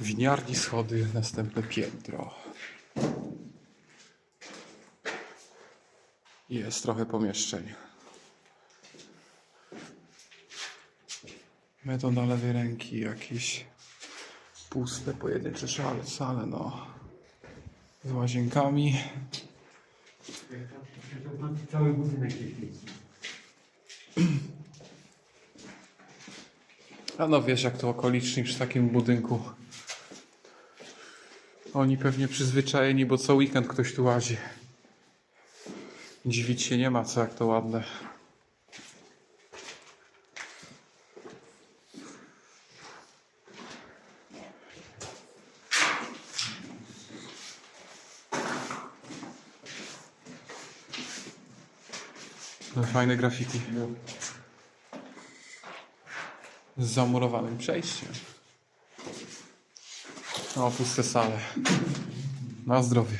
Winiarni schody, następne piętro. Jest trochę pomieszczeń. Meton na lewej ręki, jakieś puste, pojedyncze szale, sale, no. Z łazienkami. Cały budynek. A no wiesz, jak to okoliczni przy takim budynku. Oni pewnie przyzwyczajeni, bo co weekend ktoś tu łazi. Dziwić się nie ma, co jak to ładne. No, Fajne graffiti. Z zamurowanym przejściem. O, puste sale. Na zdrowie.